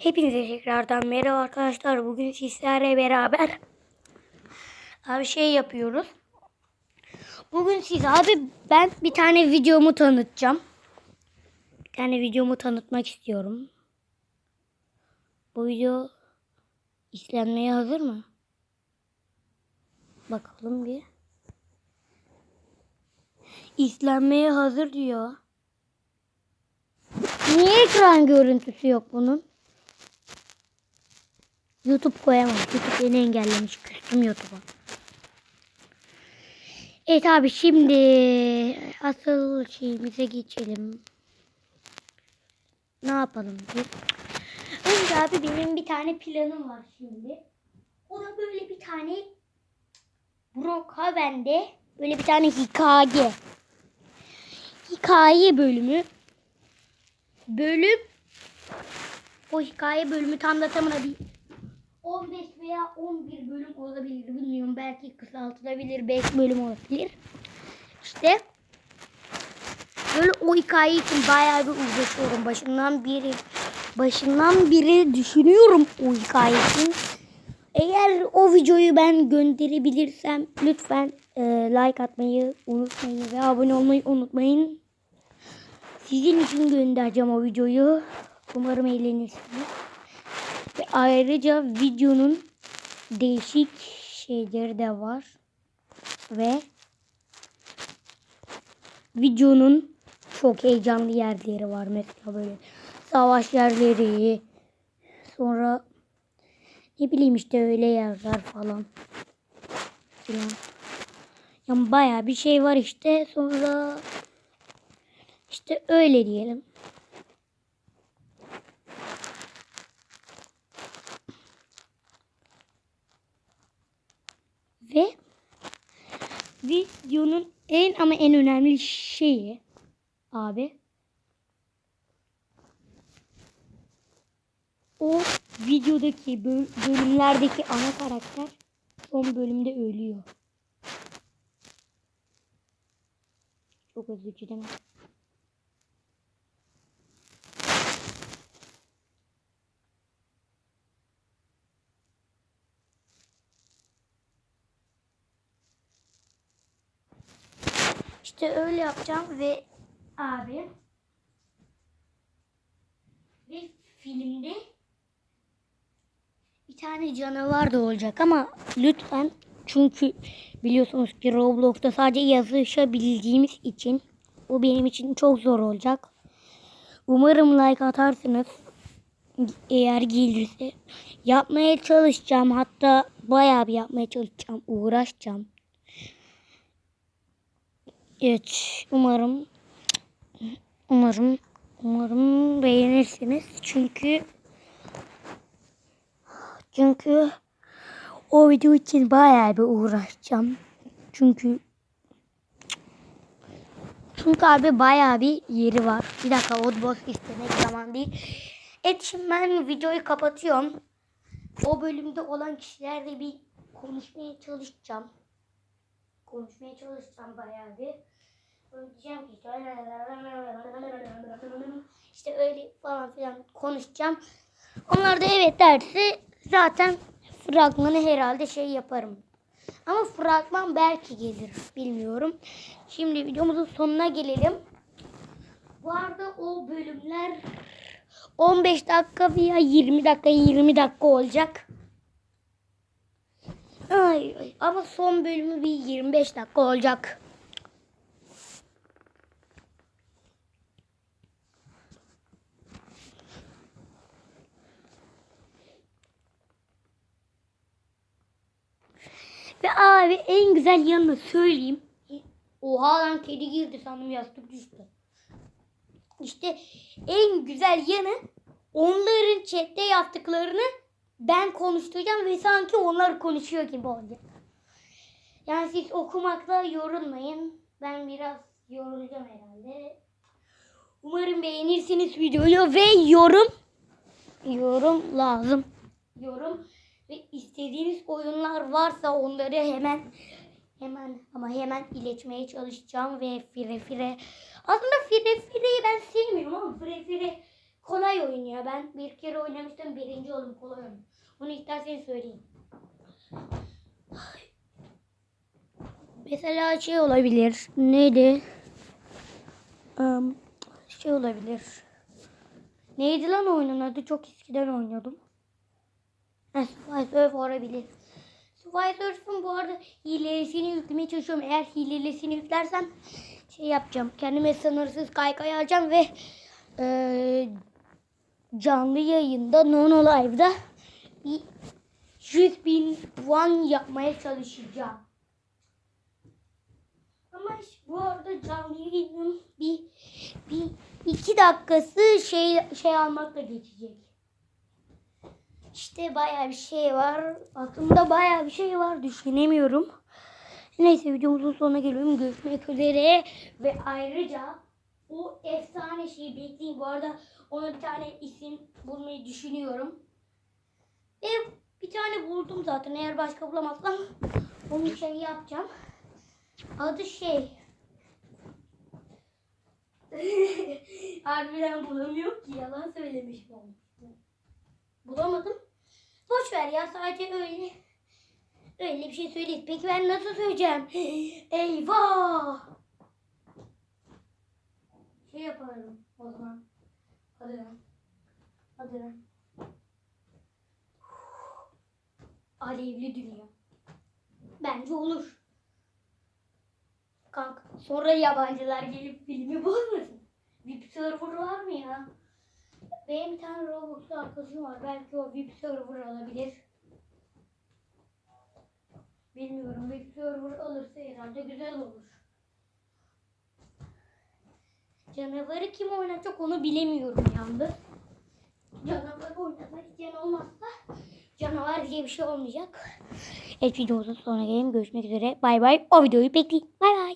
Hepinize tekrardan merhaba arkadaşlar. Bugün sizlerle beraber abi şey yapıyoruz. Bugün siz abi ben bir tane videomu tanıtacağım. Bir tane videomu tanıtmak istiyorum. Bu video izlenmeye hazır mı? Bakalım bir. İzlenmeye hazır diyor. Niye ekran görüntüsü yok bunun? YouTube koyamam. YouTube beni engellemiş. Küstüm YouTube'a. Evet abi şimdi asıl şeyimize geçelim. Ne yapalım biz? Önce abi benim bir tane planım var şimdi. O da böyle bir tane Brookhaven'de böyle bir tane hikaye. Hikaye bölümü. Bölüm o hikaye bölümü tam da tamına bir 15 veya 11 bölüm olabilir bilmiyorum. Belki kısaltılabilir 5 bölüm olabilir. İşte böyle o hikaye için bayağı bir uğraşıyorum. Başından beri başından beri düşünüyorum o hikaye için. Eğer o videoyu ben gönderebilirsem lütfen e, like atmayı unutmayın ve abone olmayı unutmayın. Sizin için göndereceğim o videoyu. Umarım eğlenirsiniz. Ayrıca videonun değişik şeyleri de var. Ve videonun çok heyecanlı yerleri var. Mesela böyle savaş yerleri. Sonra ne bileyim işte öyle yerler falan. Filan. Yani baya bir şey var işte. Sonra işte öyle diyelim. Ve videonun en ama en önemli şeyi abi o videodaki böl- bölümlerdeki ana karakter son bölümde ölüyor. Çok üzücü değil? İşte öyle yapacağım ve abi ve filmde bir tane canavar da olacak ama lütfen çünkü biliyorsunuz ki Roblox'ta sadece yazışabildiğimiz için bu benim için çok zor olacak. Umarım like atarsınız. Eğer gelirse yapmaya çalışacağım. Hatta bayağı bir yapmaya çalışacağım. Uğraşacağım. Evet, umarım umarım umarım beğenirsiniz. Çünkü çünkü o video için bayağı bir uğraşacağım. Çünkü çünkü abi bayağı bir yeri var. Bir dakika Oddbox istemek zaman değil. Evet şimdi ben videoyu kapatıyorum. O bölümde olan kişilerle bir konuşmaya çalışacağım konuşmaya çalışacağım bayağı bir. Diyeceğim ki işte öyle falan filan konuşacağım. Onlar da evet derse zaten fragmanı herhalde şey yaparım. Ama fragman belki gelir bilmiyorum. Şimdi videomuzun sonuna gelelim. Bu arada o bölümler 15 dakika veya 20 dakika 20 dakika olacak. Ay, ay. Ama son bölümü bir 25 dakika olacak. Ve abi en güzel yanını söyleyeyim. Oha lan kedi girdi sandım yastık düştü. İşte en güzel yanı onların chatte yaptıklarını ben konuşturacağım ve sanki onlar konuşuyor gibi olacak. Yani siz okumakla yorulmayın. Ben biraz yorulacağım herhalde. Umarım beğenirsiniz videoyu ve yorum yorum lazım. Yorum ve istediğiniz oyunlar varsa onları hemen hemen ama hemen iletmeye çalışacağım ve fire fire. Aslında fire fireyi ben sevmiyorum ama fire fire kolay oyun ya. Ben bir kere oynamıştım. Birinci oldum kolay oyun. Bunu isterseniz söyleyeyim. Mesela şey olabilir. Neydi? Am, şey olabilir. Neydi lan oyunun adı? Çok eskiden oynuyordum. Subway Surf olabilir. Surf'ın bu arada hilesini yüklemeye çalışıyorum. Eğer hilesini yüklersem şey yapacağım. Kendime sınırsız kaykay alacağım ve eee, canlı yayında Nono Live'da bir 100 bin puan yapmaya çalışacağım. Ama bu arada canlı yayının bir, bir iki dakikası şey şey almakla geçecek. İşte bayağı bir şey var. Aklımda bayağı bir şey var. Düşünemiyorum. Neyse videomuzun sonuna geliyorum. Görüşmek üzere. Ve ayrıca o efsane şeyi bekleyin. Bu arada ona bir tane isim bulmayı düşünüyorum. Ve bir tane buldum zaten. Eğer başka bulamazsam onun şey yapacağım. Adı şey. Harbiden bulamıyor ki yalan söylemiş ben. Bulamadım. Boş ver ya sadece öyle öyle bir şey söyleyeyim. Peki ben nasıl söyleyeceğim? Eyvah! Şey yaparım o zaman. Hadi lan. Hadi lan. Alevli dünya. Bence olur. Kanka sonra yabancılar gelip filmi bozmasın. VIP server var mı ya? Benim bir tane Roblox arkadaşım var. Belki o VIP server alabilir. Bilmiyorum. VIP server alırsa herhalde güzel olur. Canavarı kim oynatacak onu bilemiyorum yalnız. Canavar oynatmak isteyen olmazsa canavar diye bir şey olmayacak. Evet videomuzun sonuna gelelim. Görüşmek üzere. Bay bay. O videoyu bekleyin. Bay bay.